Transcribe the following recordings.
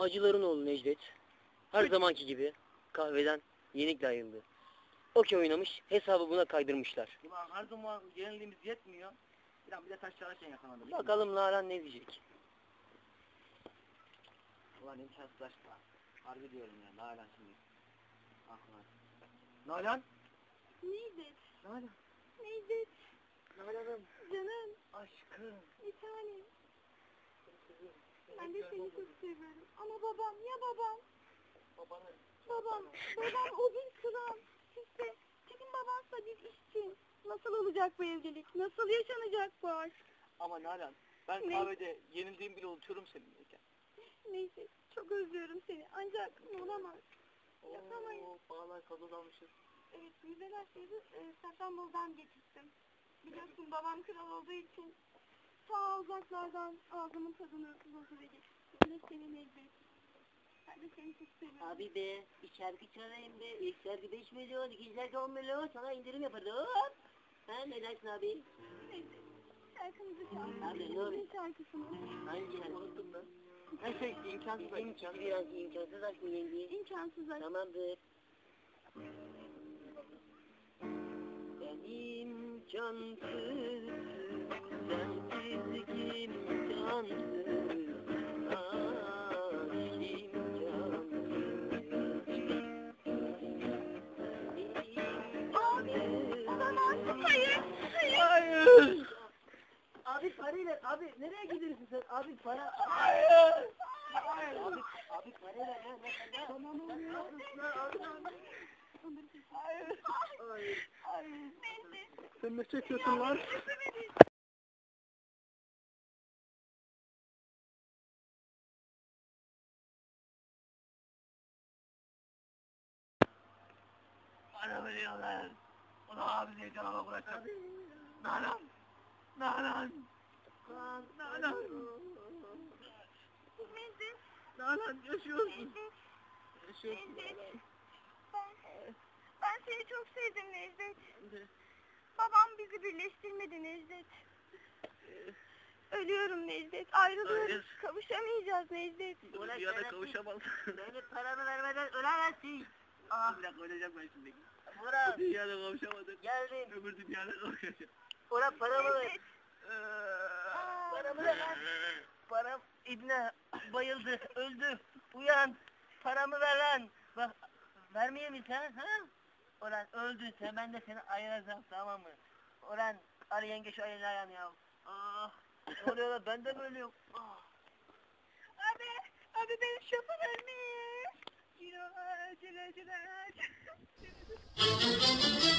Acıların oğlu Necdet. Her zamanki gibi kahveden yenikle ayrıldı. Okey oynamış, hesabı buna kaydırmışlar. Ulan her zaman yenildiğimiz yetmiyor. Bir de taş çalarken yakalandım. Bakalım Nalan ne diyecek. Ulan imkansızlaştı. Harbi diyorum ya. Nalan şimdi. Ah lan. Nalan. Necdet, Nalan. Necdet, Nalan'ım. canım, Aşkım. bir tanem. Ben de seni çok seviyorum. Ama babam, ya babam? Babanı. Babam, babam o bir kral. Sizde, sizin babansa biz işçi. Nasıl olacak bu evlilik? Nasıl yaşanacak bu aşk? Ama Nalan. Ben Ne? kahvede yenildiğim bile unutuyorum seninleyken. Neyse, çok özlüyorum seni. Ancak olamaz. Yapamayız. Oo, bağlar kazan almışız. Evet, müzeler şeydi, e, Safranbolu'dan getirdim. Biliyorsun babam kral olduğu için ta uzaklardan ağzımın tadını ve getirdim. Ben de seni Necdet. Ben de seni çok seviyorum. Abi be, bir şarkı çalayım be. İlk şarkı 5 milyon, ikinci şarkı 10 milyon. Sana indirim yaparım. Ha ne dersin abi? Şarkımızı çal. Abi, ne oluyor? Ne şarkısını? Hangi şarkı? Unuttum ben. Her şey imkansız. İm, biraz imkansız aşk mı yenge? İmkansız aşk. Tamamdır. Benim cansız, sensizlik Hayır. Hayır. Hayır. Abi parayla, abi nereye gidiyorsun sen? Abi para... Hayır. Abi, abi parayla ya, ne kadar? Tamam oluyor. Hayır. Hayır. Hayır. Sen ne çekiyorsun lan? Bana veriyorlar. Onu abi diye canıma bırakın. Nalan. Nalan. Nalan. Necdet. Nalan yaşıyorsun. Yaşıyorsun. Necdet. Ben, ben seni çok sevdim Necdet. Babam bizi birleştirmedi Necdet. Ölüyorum Necdet. Ayrılıyoruz. Hayır. Kavuşamayacağız Necdet. Dünyada kavuşamaz. Beni paramı vermeden ölemezsin. Ah. Bir dakika öleceğim ben şimdi. Bura, Bu dünyada kavuşamadık. geldim. Öbür dünyada kavuşacağım. Bura paramı ver. Necdet. Aa, Paramı ver. Param İbne bayıldı, öldü. Uyan. Paramı ver lan. Bak, vermeye mi sen? Ha? Ulan öldün sen, ben de seni ayıracağım tamam mı? Ulan, Ali yenge şu elini ayağını ya. Ah, ne oluyor lan, ben de mi ölüyorum? Ah. Abi, abi ben şoför ölmeyeyim. acele acele acele acele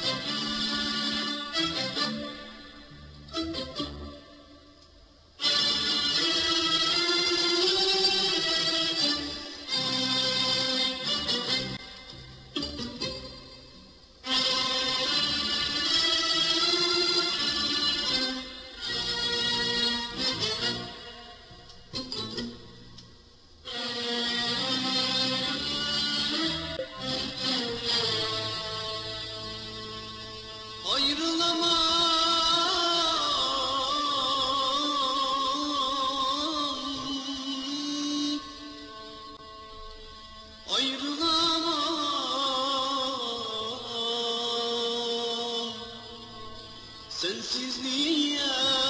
sensiz niye